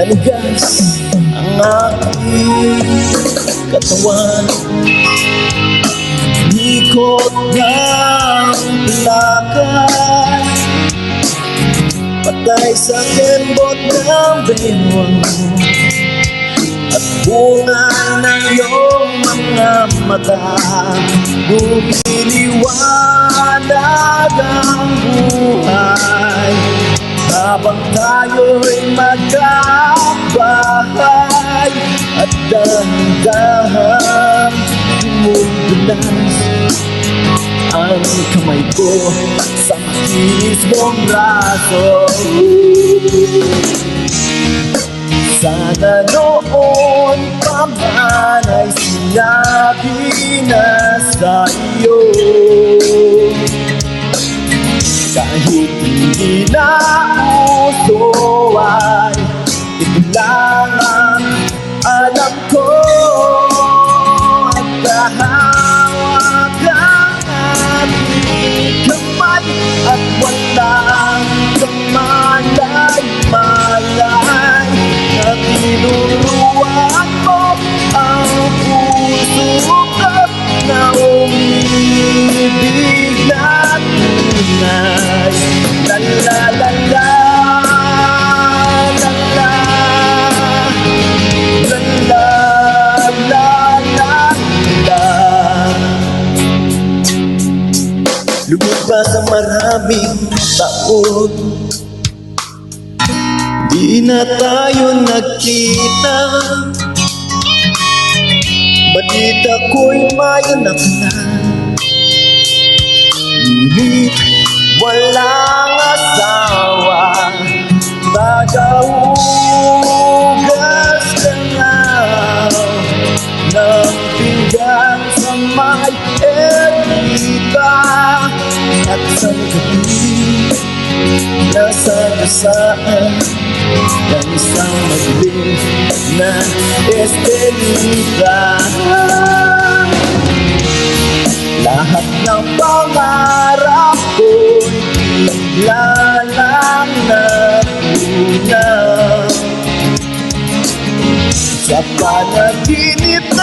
Nanigas ang aking katawan. Ikot ng lakad. Patay sa kembot ng bewang At bungay ng iyong mga mata. Lumiliwanag ang buhay Habang tayo'y magkabahay At dahan-dahan Bumubulas ang kamay ko Sa makinis mong braso. Sana noon pa man ay sinabi na sa iyo Kahit hindi na tunay La la la la Lumipas ang maraming taon Di na tayo nagkita. Balita ko'y may anak na gabi Nasa kasaan ng isang madilim na estelita Lahat ng pangarap ko'y bigla lang napunaw Sa panaginip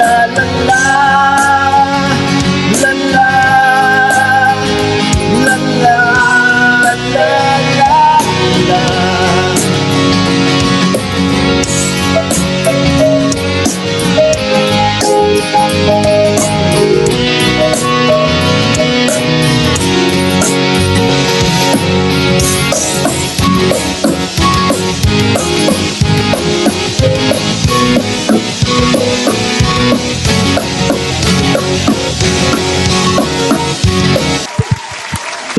La la la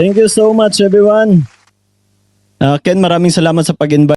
Thank you so much everyone. Uh, Ken, maraming salamat sa pag-invite.